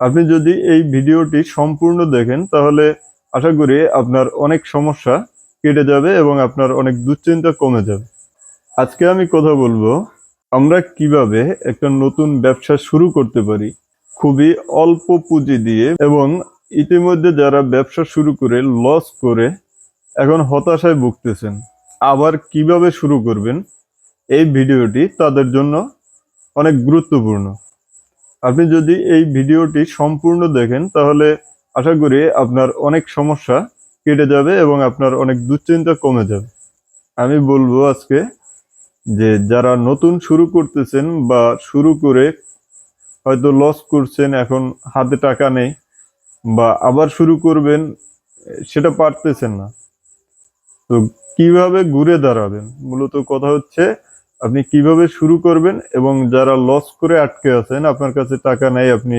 আপনি যদি এই ভিডিওটি সম্পূর্ণ দেখেন, তাহলে আশা করি আপনার অনেক সমস্যা কেটে যাবে এবং আপনার অনেক দুশ্চিন্তা কমে যাবে। আজকে আমি কথা বলব, আমরা কীভাবে একটা নতুন ব্যবসা শুরু করতে পারি। খুবই অল্প পুঁজি দিয়ে এবং ইতিমধ্যে যারা ব্যবসা শুরু করে, লস করে, এখন হতাশায় ভুগতেছেন। আবার কীভাবে শুরু করবেন? এই ভিডিওটি তাদের জন্য অনেক গুরুত্বপূর্ণ। আপনি যদি এই ভিডিওটি সম্পূর্ণ দেখেন, তাহলে আশা করি আপনার অনেক সমস্যা কেটে যাবে এবং আপনার অনেক দুশ্চিন্তা কমে যাবে। আমি বলব আজকে যে যারা নতুন শুরু করতেছেন বা শুরু করে হয়তো লস করছেন, এখন হাতে টাকা নেই বা আবার শুরু করবেন, সেটা পারতেছেন না। তো কীভাবে ঘুরে দাঁড়াবেন? মূলত কথা হচ্ছে আপনি কীভাবে শুরু করবেন এবং যারা লস করে আটকে আছেন, আপনার কাছে টাকা নেই, আপনি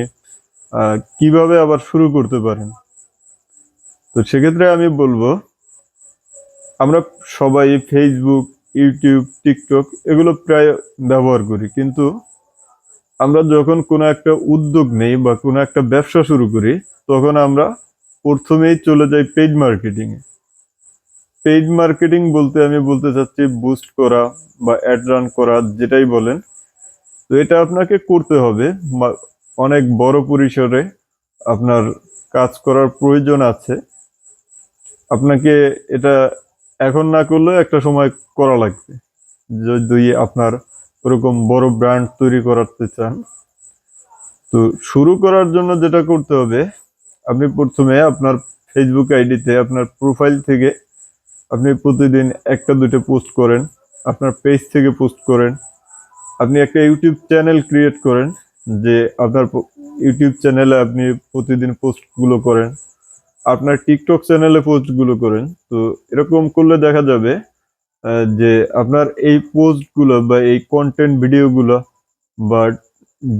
কীভাবে আবার শুরু করতে পারেন? তো সেক্ষেত্রে আমি বলব, আমরা সবাই ফেসবুক ইউটিউব টিকটক এগুলো প্রায় ব্যবহার করি। কিন্তু আমরা যখন কোনো একটা উদ্যোগ নেই বা কোনো একটা ব্যবসা শুরু করি, তখন আমরা প্রথমেই চলে যাই পেইড মার্কেটিং এ পেইড মার্কেটিং বলতে আমি বলতে চাচ্ছি বুস্ট করা বা অ্যাড রান করা, যেটাই বলেন। তো এটা আপনাকে করতে হবে। অনেক বড় পরিসরে আপনার কাজ করার প্রয়োজন আছে। আপনাকে এটা এখন না করলেও একটা সময় করা লাগবে। যদি আপনার ওরকম বড় ব্র্যান্ড তৈরি করাতে চান। তো শুরু করার জন্য যেটা করতে হবে, আপনি প্রথমে আপনার ফেসবুক আইডিতে আপনার প্রোফাইল থেকে আপনি প্রতিদিন একটা দুটো পোস্ট করেন, আপনার পেজ থেকে পোস্ট করেন। আপনি একটা ইউটিউব চ্যানেল ক্রিয়েট করেন, যে আপনার ইউটিউব চ্যানেলে আপনি প্রতিদিন পোস্টগুলো করেন। আপনার টিকটক চ্যানেলে পোস্টগুলো করেন। তো এরকম করলে দেখা যাবে যে আপনার এই পোস্টগুলো বা এই কন্টেন্ট ভিডিওগুলো বা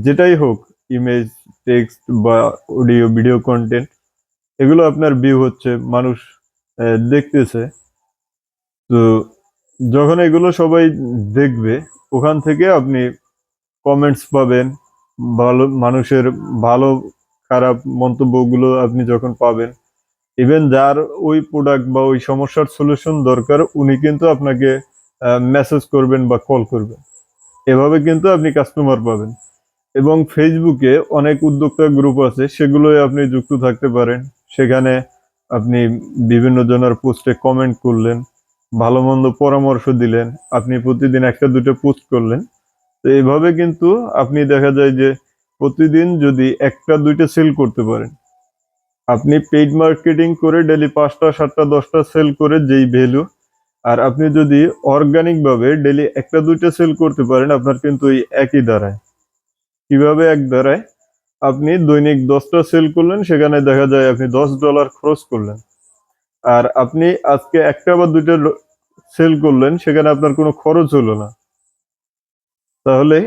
যেটাই হোক ইমেজ টেক্সট বা অডিও ভিডিও কন্টেন্ট এগুলো আপনার ভিউ হচ্ছে, মানুষ দেখতেছে। তো যখন এগুলো সবাই দেখবে, ওখান থেকে আপনি কমেন্টস পাবেন, ভালো মানুষের ভালো, খারাপ মন্তব্যগুলো আপনি যখন পাবেন ইভেন যার ওই প্রোডাক্ট বা ওই সমস্যার সলিউশন দরকার, উনি কিন্তু আপনাকে মেসেজ করবেন বা কল করবেন। এভাবে কিন্তু আপনি কাস্টমার পাবেন। এবং ফেসবুকে অনেক উদ্যোক্তা গ্রুপ আছে, সেগুলোয় আপনি যুক্ত থাকতে পারেন। সেখানে আপনি বিভিন্ন জনের পোস্টে কমেন্ট করলেন। ভালো মন্দ পরামর্শ দিলেন। আপনি প্রতিদিন একটা দুটো পোস্ট করলেন। তো এইভাবে কিন্তু আপনি দেখা যায় যে প্রতিদিন যদি একটা, দুইটা সেল করতে পারেন। আপনি পেইড মার্কেটিং করে ডেলি পাঁচটা, সাতটা, দশটা সেল করে যেই ভ্যালু আর আপনি যদি অর্গানিক ভাবে ডেলি একটা, দুইটা সেল করতে পারেন, আপনার কিন্তু ওই একই দাঁড়ায় কীভাবে এক দাঁড়ায় আপনি দৈনিক দশটা সেল করলেন, সেখানে দেখা যায় আপনি দশ ডলার খরচ করলেন। আর আপনি আজকে একটা বা দুইটা সেল করলেন, সেখানে আপনার কোনো খরচ হলো না। তাহলে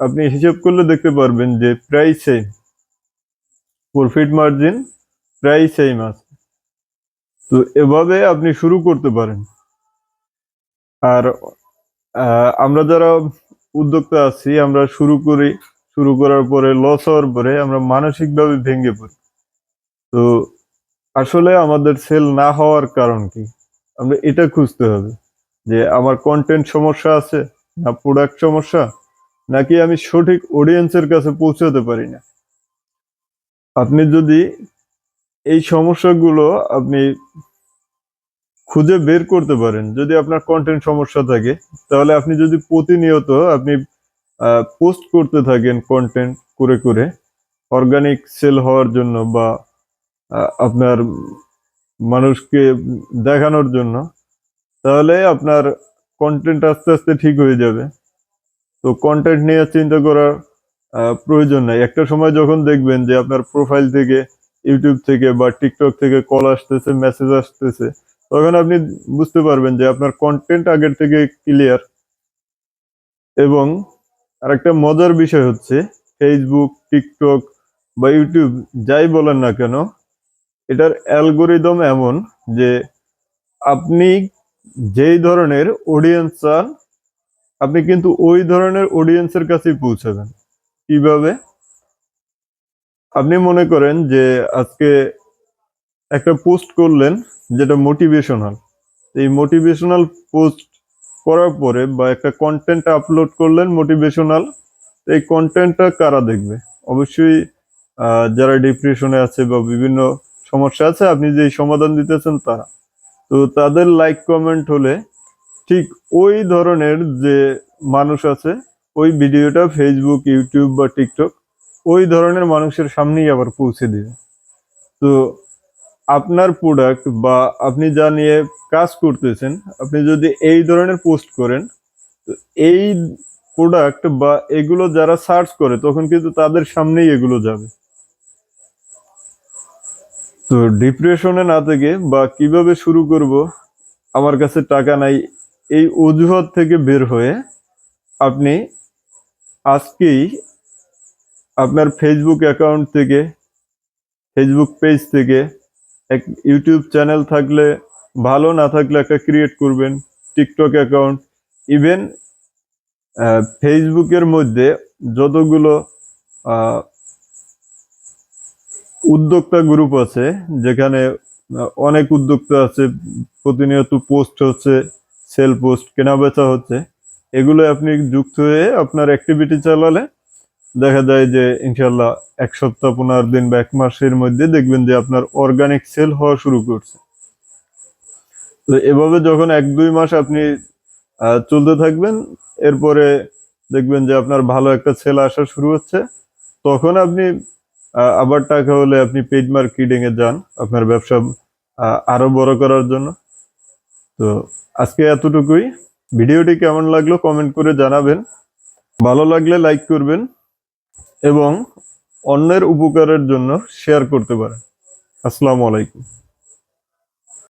আপনি হিসেব করলে দেখতে পারবেন যে প্রায় সেম প্রফিট মার্জিন প্রায় সেম আছে। তো এভাবে আপনি শুরু করতে পারেন। আর আমরা যারা উদ্যোক্তা আছি, আমরা শুরু করি, শুরু করার পরে লস হওয়ার পরে আমরা মানসিকভাবে ভেঙে পড়ি। তো আসলে আমাদের সেল না হওয়ার কারণ কি? আমরা এটা খুঁজতে হবে যে আমার কন্টেন্ট সমস্যা আছে না প্রোডাক্ট সমস্যা, নাকি আমি সঠিক অডিয়েন্সের কাছে পৌঁছাতে পারি না। আপনি যদি এই সমস্যাগুলো আপনি খুঁজে বের করতে পারেন, যদি আপনার কন্টেন্ট সমস্যা থাকে, তাহলে আপনি যদি প্রতিনিয়ত আপনি পোস্ট করতে থাকেন কন্টেন্ট করে করে অর্গানিক সেল হওয়ার জন্য বা আপনার মানুষকে দেখানোর জন্য, তাহলে আপনার কন্টেন্ট আস্তে আস্তে ঠিক হয়ে যাবে। তো কন্টেন্ট নিয়ে চিন্তা করার প্রয়োজন নাই। একটা সময় যখন দেখবেন যে আপনার প্রোফাইল থেকে ইউটিউব থেকে বা টিকটক থেকে কল আসতেছে মেসেজ আসতেছে, তখন আপনি বুঝতে পারবেন যে আপনার কন্টেন্ট আগের থেকে ক্লিয়ার এবং আরেকটা মজার বিষয় হচ্ছে ফেসবুক টিকটক বা ইউটিউব যাই বলেন না কেন এটার অ্যালগোরিদম এমন যে আপনি যেই ধরনের অডিয়েন্স চান, আপনি কিন্তু ওই ধরনের অডিয়েন্সের কাছেই পৌঁছাবেন। কীভাবে? আপনি মনে করেন যে আজকে একটা পোস্ট করলেন যেটা মোটিভেশনাল এই মোটিভেশনাল পোস্ট করার পরে বা একটা কন্টেন্ট আপলোড করলেন মোটিভেশনাল এই কন্টেন্টটা কারা দেখবে? অবশ্যই যারা ডিপ্রেশনে আছে বা বিভিন্ন সমস্যা আছে, আপনি যে সমাধান দিতেছেন তারা। তো তাদের লাইক কমেন্ট হলে ঠিক ওই ধরনের যে মানুষ আছে, ওই ভিডিওটা ফেসবুক ইউটিউব বা টিকটক ওই ধরনের মানুষের সামনেই আবার পৌঁছে দিবে। তো আপনার প্রোডাক্ট বা আপনি যা নিয়ে কাজ করতেছেন, আপনি যদি এই ধরনের পোস্ট করেন, তো এই প্রোডাক্ট বা এগুলো যারা সার্চ করে, তখন কিন্তু তাদের সামনেই এগুলো যাবে। তো ডিপ্রেশনে না থেকে বা কীভাবে শুরু করব, আমার কাছে টাকা নাই, এই অজুহাত থেকে বের হয়ে আপনি আজকেই আপনার ফেসবুক অ্যাকাউন্ট থেকে ফেসবুক পেজ থেকে এক ইউটিউব চ্যানেল থাকলে, ভালো না থাকলে একটা ক্রিয়েট করবেন টিকটক অ্যাকাউন্ট ইভেন ফেসবুকের মধ্যে যতগুলো উদ্যোক্তা গ্রুপ আছে, যেখানে অনেক উদ্যোক্তা আছে, প্রতিনিয়ত পোস্ট হচ্ছে, সেল পোস্ট কেনা বেচা হচ্ছে। এগুলো আপনি যুক্ত হয়ে আপনার অ্যাক্টিভিটি চালালে দেখা যায় যে ইনশাল্লাহ এক সপ্তাহ, পনেরো দিন বা এক মাসের মধ্যে দেখবেন যে আপনার অর্গানিক সেল হওয়া শুরু করছে। তো এভাবে যখন এক দুই মাস আপনি চলতে থাকবেন, এরপরে দেখবেন যে আপনার ভালো একটা সেল আসা শুরু হচ্ছে, তখন আপনি আবার টাকা হলে আপনি পেইড মার্কেটিং এ যান আপনার ব্যবসা আরও বড় করার জন্য। তো আজকে এতটুকুই। ভিডিওটি কেমন লাগল কমেন্ট করে জানাবেন। ভালো লাগলে লাইক করবেন এবং অন্যের উপকারের জন্য শেয়ার করতে পারেন। আসসালামু আলাইকুম।